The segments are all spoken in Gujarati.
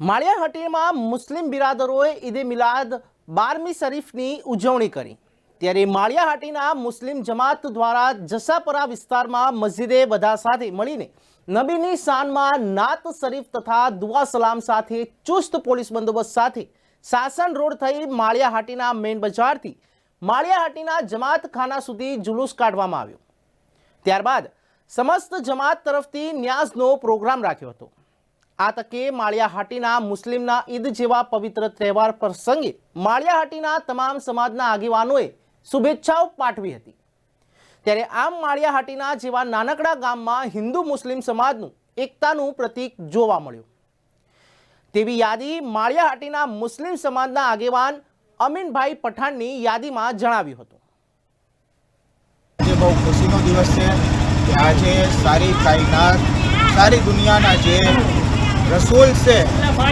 માળિયાહાટીમાં મુસ્લિમ બિરાદરોએ ઈદે મિલાદ બારમી શરીફની ઉજવણી કરી. ત્યારે માળિયાહાટીના મુસ્લિમ જમાત દ્વારા જસાપરા વિસ્તારમાં મસ્જિદે બધા સાથે મળીને નબીની શાનમાં નાત શરીફ તથા દુઆ સલામ સાથે ચુસ્ત પોલીસ બંદોબસ્ત સાથે સાસણ રોડ થઈ માળિયાહાટીના મેઇન બજારથી માળિયાહાટીના જમાત ખાના સુધી જુલુસ કાઢવામાં આવ્યો. ત્યારબાદ સમસ્ત જમાત તરફથી ન્યાઝનો પ્રોગ્રામ રાખ્યો હતો. આ તકે માળિયાહાટીના મુસ્લિમના ઈદ જેવા પવિત્ર તહેવાર પ્રસંગે માળિયાહાટીના તમામ સમાજના આગેવાનોએ શુભેચ્છાઓ પાઠવી હતી. ત્યારે આમ માળિયાહાટીના જેવા નાનકડા ગામમાં હિન્દુ મુસ્લિમ સમાજનું એકતાનું પ્રતીક જોવા મળ્યું. તેવી યાદી માળિયાહાટીના મુસ્લિમ સમાજના આગેવાન અમીનભાઈ પઠાણની યાદીમાં જણાવ્યું હતું. બહુ ખુશીનો દિવસ છે આજે સારી કાયનાત, સારી દુનિયાના જે રસૂલ છે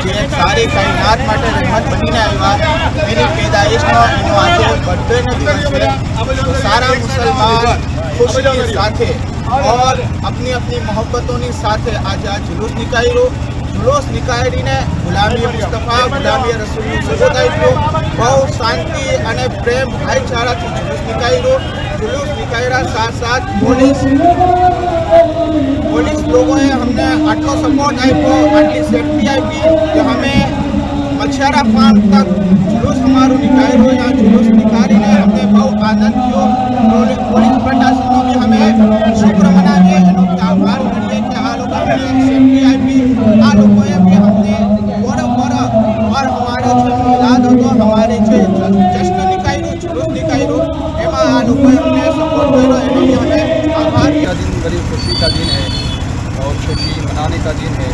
જે એક સારી કાયનાત માટે રહેમત બનીને આવ્યા. એની પેદાઈશનો એનો આજે બર્થડેનો દિવસ છે. સારા મુસલમાન ખુશીની સાથે ઓર અપની અપની મોહબ્બતોની સાથે આજે આ જુલુસ નીકાળ્યો જુલુસ નીકાળીને ગુલામી મુસ્તફા, ગુલામી રસૂલનું સુગત લો બહુ શાંતિ અને પ્રેમ ભાઈચારાથી જુલુસ લો જુલુસ નીકાળ્યા સાથ સાથ પોલીસ پولیس لوگوں ہم نے آٹو سپورٹ آپ کو آٹلی سیفٹی آپ کی کہ ہمیں اچھا پان تک جس ہماروں نکاح ہو جاتا روز نکاری نے ہم نے بہت آنند دن بڑی خوشی کا دن ہے اور خوشی منانے کا دن ہے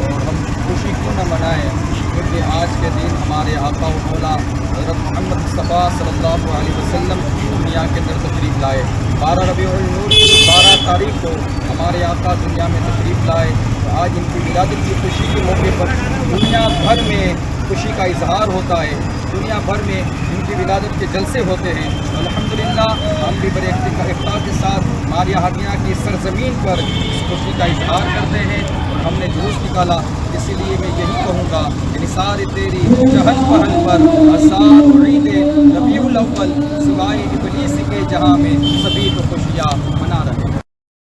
اور ہم خوشی کیوں نہ منائیں؟ کیونکہ آج کے دن ہمارے آقا و مولا حضرت محمد مصطفیٰ صلی اللہ علیہ وسلم دنیا کے اندر تشریف لائے۔ بارہ ربیع النور، بارہ تاریخ کو ہمارے آقا دنیا میں تشریف لائے۔ آج ان کی ولادت کی خوشی کے موقع پر دنیا بھر میں خوشی کا اظہار ہوتا ہے۔ دنیا بھر میں کی ولادت کے جلسے ہوتے ہیں۔ الحمدللہ، ہم بھی بڑے اختلاف کے ساتھ ماریا ہٹیا کی سرزمین پر اس خوشی کا اظہار کرتے ہیں ہم نے جلوس نکالا۔ اسی لیے میں یہی کہوں گا کہ نثار تیری چہل پہل پر آسان عید ربیع الاول سوائے ابلیس کے جہاں میں سبھی تو خوشیاں منا رہے ہیں۔